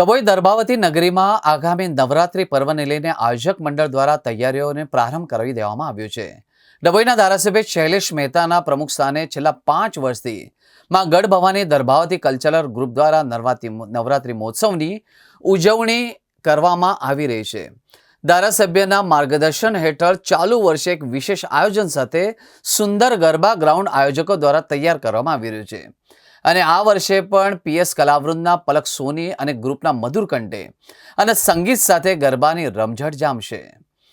ડભોઈ દર્ભાવતી નગરીમાં આગામી નવરાત્રી પર્વને લઈને આયોજક મંડળ દ્વારા તૈયારીઓને પ્રારંભ કરાવી દેવામાં આવ્યો છે. ડભોઈના ધારાસભ્ય શૈલેષ મહેતાના પ્રમુખ સ્થાને છેલ્લા પાંચ વર્ષથી માં ગઢ ભવાની દર્ભાવતી કલ્ચરલ ગ્રુપ દ્વારા નવરાત્રી નવરાત્રી મહોત્સવની ઉજવણી કરવામાં આવી રહી છે. ધારાસભ્યના માર્ગદર્શન હેઠળ ચાલુ વર્ષે એક વિશેષ આયોજન સાથે સુંદર ગરબા ગ્રાઉન્ડ આયોજકો દ્વારા તૈયાર કરવામાં આવી રહ્યું છે. અને આ વર્ષે પણ પીએસ કલાવૃંદના, પલક સોની અને ગ્રુપના મધુર કંઠે. અને સંગીત સાથે ગરબાની રમઝટ જામશે.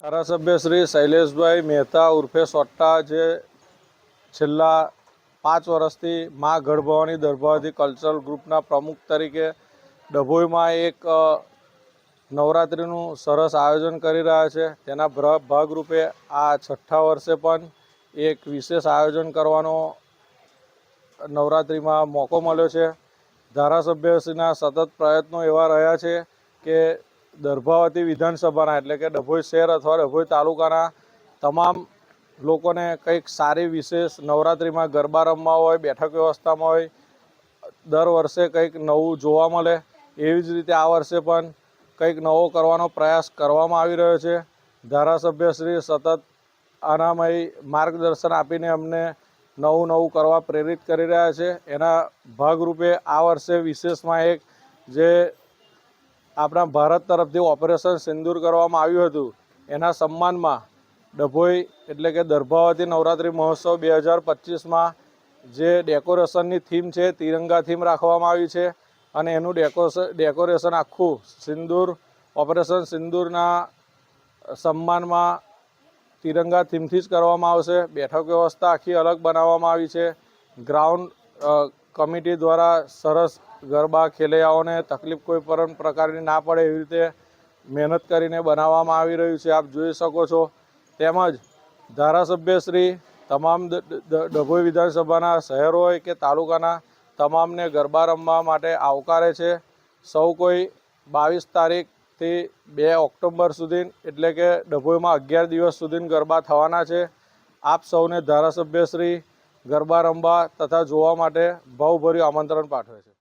ધારાસભ્ય શ્રી શૈલેષભાઈ મહેતા ઉર્ફે સોટ્ટા જે છેલ્લા પાંચ વર્ષથી મા ગઢભવાની દરભાવતી કલ્ચરલ ગ્રુપના પ્રમુખ તરીકે ડભોઈમાં એક નવરાત્રિનું સરસ આયોજન કરી રહ્યા છે. તેના ભાગરૂપે આ છઠ્ઠા વર્ષે પણ એક વિશેષ આયોજન કરવાનો નવરાત્રિમાં મોકો મળ્યો છે. ધારાસભ્યશ્રીના સતત પ્રયત્નો એવા રહ્યા છે કે દર્ભાવતી વિધાનસભાના એટલે કે ડભોઈ શહેર અથવા ડભોઈ તાલુકાના તમામ લોકોને કંઈક સારી વિશેષ નવરાત્રિમાં ગરબા રમવા હોય, બેઠક વ્યવસ્થામાં હોય, દર વર્ષે કંઈક નવું જોવા મળે એવી જ રીતે આ વર્ષે પણ કંઈક નવો કરવાનો પ્રયાસ કરવામાં આવી રહ્યો છે. ધારાસભ્યશ્રી સતત આનામય માર્ગદર્શન આપીને અમને નવું નવું કરવા પ્રેરિત કરી રહ્યા છે. એના ભાગરૂપે આ વર્ષે વિશેષમાં એક જે આપણા ભારત તરફથી ઓપરેશન સિંદૂર કરવામાં આવ્યું હતું, એના સન્માનમાં ડભોઈ એટલે કે દર્ભાવતી નવરાત્રિ મહોત્સવ બે હજાર પચીસમાં જે ડેકોરેશનની થીમ છે, તિરંગા થીમ રાખવામાં આવી છે અને એનું ડેકોરેશન ડેકોરેશન આખું સિંદૂર, ઓપરેશન સિંદૂરના સન્માનમાં તિરંગા થીમથી જ કરવામાં આવશે. બેઠક વ્યવસ્થા આખી અલગ બનાવવામાં આવી છે. ગ્રાઉન્ડ કમિટી દ્વારા સરસ ગરબા, ખેલૈયાઓને તકલીફ કોઈ પણ પ્રકારની ના પડે એવી રીતે મહેનત કરીને બનાવવામાં આવી રહ્યું છે. આપ જોઈ શકો છો. તેમજ ધારાસભ્યશ્રી તમામ ડભોઈ વિધાનસભાના શહેરો હોય કે તાલુકાના, તમામને ગરબા રમવા માટે આવકારે છે. સૌ કોઈ બાવીસ તારીખથી બે ઓક્ટોબર સુધી, એટલે કે ડભોઈમાં અગિયાર દિવસ સુધી ગરબા થવાના છે. આપ સૌને ધારાસભ્યશ્રી ગરબા રમવા તથા જોવા માટે ભાવભર્યું આમંત્રણ પાઠવે છે.